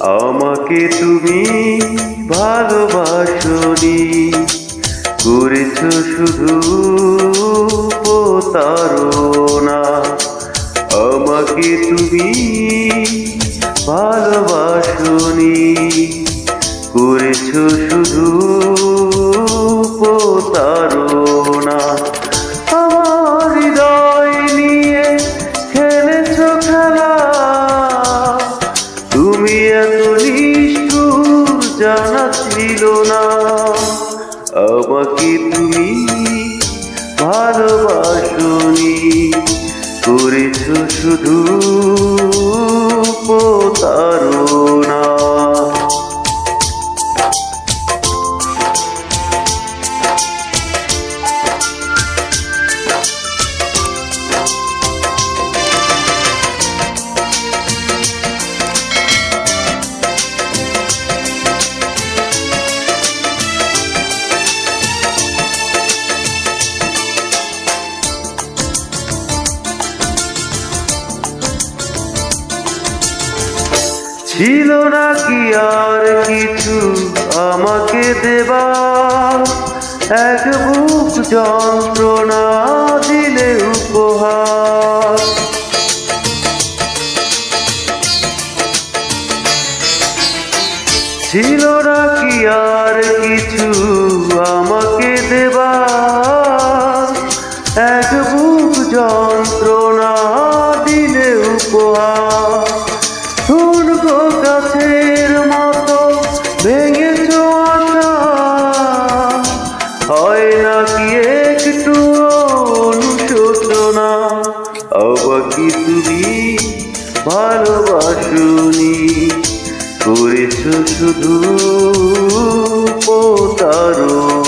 আমাকে তুমি ভালোবাসনি করেছ শুধু প্রতারণা। আমাকে তুমি ভালোবাসনি করেছ শুধু ছিল না। আমাকে তুমি ভালোবাসনি করেছ শুধু ছিল না কি আর কিছু আমাকে দেবার? এক বুক যন্ত্রণা দিলে উপহার। ছিল না কি আর কিছু মতো ভেঙেছ আশা। হয় নাকি একটু অনুশোচনা? আমাকে তুমি ভালোবাসুনি? করেছ শুধু প্রতারণা।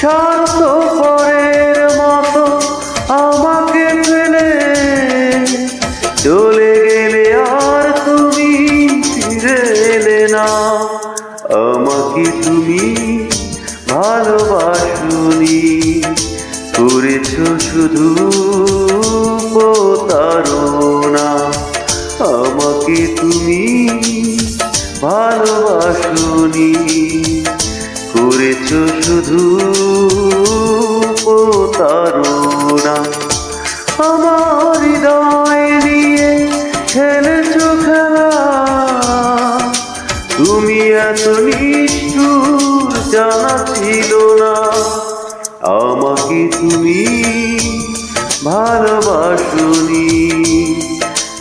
স্বার্থ পরের মতো আমাকে ফেলে। চলে গেলে আর তুমি ফিরে না। আমাকে তুমি ভালোবাসুনি। করেছ শুধু প্রতারণা। আমাকে তুমি ভালোবাসুনি। করেছ শুধু প্রতারণা। আমার হৃদয় নিয়ে খেলেছ খেলা। তুমি এত নিষ্ঠুর, জানা ছিল না। আমাকে তুমি ভালোবাসুনি।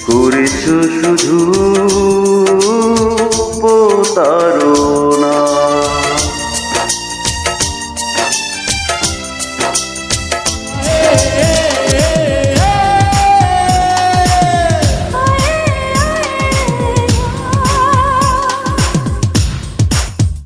করেছ শুধু প্রতারণা।